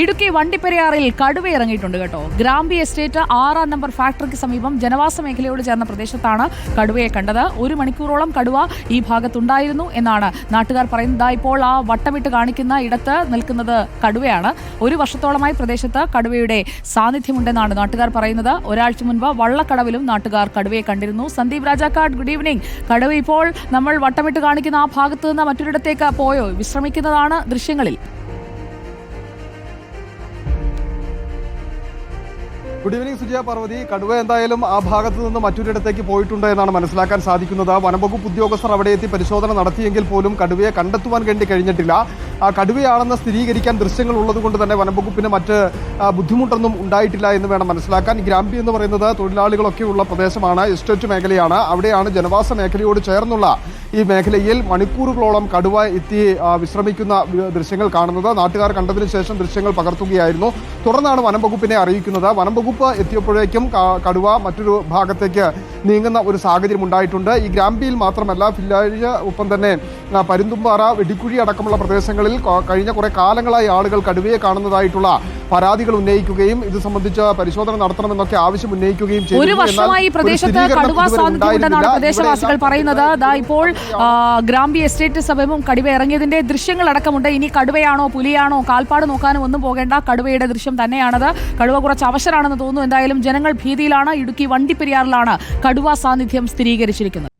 ഇടുക്കി വണ്ടിപ്പെരിയാറിൽ കടുവ ഇറങ്ങിയിട്ടുണ്ട് കേട്ടോ. ഗ്രാമ്പി എസ്റ്റേറ്റ് ആറാം നമ്പർ ഫാക്ടറിക്ക് സമീപം ജനവാസ മേഖലയോട് ചേർന്ന പ്രദേശത്താണ് കടുവയെ കണ്ടത്. ഒരു മണിക്കൂറോളം കടുവ ഈ ഭാഗത്തുണ്ടായിരുന്നു എന്നാണ് നാട്ടുകാർ പറയുന്നത്. ഇപ്പോൾ ആ വട്ടമിട്ട് കാണിക്കുന്ന ഇടത്ത് നിൽക്കുന്നത് കടുവയാണ്. ഒരു വർഷത്തോളമായി പ്രദേശത്ത് കടുവയുടെ സാന്നിധ്യമുണ്ടെന്നാണ് നാട്ടുകാർ പറയുന്നത്. ഒരാഴ്ച മുൻപ് വള്ളക്കടവിലും നാട്ടുകാർ കടുവയെ കണ്ടിരുന്നു. സന്ദീപ് രാജാക്കാട് ഗുഡ് ഈവനിങ് കടുവ ഇപ്പോൾ നമ്മൾ വട്ടമിട്ട് കാണിക്കുന്ന ആ ഭാഗത്ത് നിന്ന് മറ്റൊരിടത്തേക്ക് പോയോ? വിശ്രമിക്കുന്നതാണ് ദൃശ്യങ്ങളിൽ. ഗുഡ് ഈവനിങ് സുജയ പാർവതി കടുവ എന്തായാലും ആ ഭാഗത്ത് നിന്ന് മറ്റൊരിടത്തേക്ക് പോയിട്ടുണ്ട് എന്നാണ് മനസ്സിലാക്കാൻ സാധിക്കുന്നത്. വനംവകുപ്പ് ഉദ്യോഗസ്ഥർ അവിടെ എത്തി പരിശോധന നടത്തിയെങ്കിൽ പോലും കടുവയെ കണ്ടെത്തുവാൻ വേണ്ടി കഴിഞ്ഞിട്ടില്ല. കടുവയാണെന്ന് സ്ഥിരീകരിക്കാൻ ദൃശ്യങ്ങൾ ഉള്ളതുകൊണ്ട് തന്നെ വനംവകുപ്പിന് മറ്റ് ബുദ്ധിമുട്ടൊന്നും ഉണ്ടായിട്ടില്ല എന്ന് വേണം മനസ്സിലാക്കാൻ. ഗ്രാമ്പി എന്ന് പറയുന്നത് തൊഴിലാളികളൊക്കെയുള്ള പ്രദേശമാണ് എസ്റ്റേറ്റ് മേഖലയാണ്. അവിടെയാണ് ജനവാസ മേഖലയോട് ചേർന്നുള്ള ഈ മേഖലയിൽ മണിക്കൂറുകളോളം കടുവ എത്തി വിശ്രമിക്കുന്ന ദൃശ്യങ്ങൾ കാണുന്നത്. നാട്ടുകാർ കണ്ടതിന് ശേഷം ദൃശ്യങ്ങൾ പകർത്തുകയായിരുന്നു. തുടർന്നാണ് വനം വകുപ്പിനെ അറിയിക്കുന്നത്. വനം വകുപ്പ് എത്തിയപ്പോഴേക്കും കടുവ മറ്റൊരു ഭാഗത്തേക്ക് നീങ്ങുന്ന ഒരു സാഹചര്യം ഉണ്ടായിട്ടുണ്ട്. ഈ ഗ്രാമ്പിയിൽ മാത്രമല്ല ഫില്ലാഴ്ച ഒപ്പം തന്നെ പരുന്തുംപാറ വെടിക്കുഴി അടക്കമുള്ള പ്രദേശങ്ങളിൽ കഴിഞ്ഞ കുറെ കാലങ്ങളായി ആളുകൾ കടുവയെ കാണുന്നതായിട്ടുള്ള പരാതികൾ ഉന്നയിക്കുകയും ഇത് സംബന്ധിച്ച് പരിശോധന നടത്തണമെന്നൊക്കെ ആവശ്യം ഉന്നയിക്കുകയും ഒരു വർഷമായി പ്രദേശത്ത് കടുവ സാന്നിധ്യമുണ്ടെന്നാണ് പ്രദേശവാസികൾ പറയുന്നത്. ഇപ്പോൾ ഗ്രാമ്പി എസ്റ്റേറ്റ് സമീപം കടുവ ഇറങ്ങിയതിന്റെ ദൃശ്യങ്ങൾ അടക്കമുണ്ട്. ഇനി കടുവയാണോ പുലിയാണോ കാൽപ്പാട് നോക്കാനോ ഒന്നും പോകേണ്ട കടുവയുടെ ദൃശ്യം തന്നെയാണത്. കടുവ കുറച്ച് അവശരാണെന്ന് തോന്നുന്നു. എന്തായാലും ജനങ്ങൾ ഭീതിയിലാണ്. ഇടുക്കി വണ്ടിപ്പെരിയാറിലാണ് കടുവ സാന്നിധ്യം സ്ഥിരീകരിച്ചിരിക്കുന്നത്.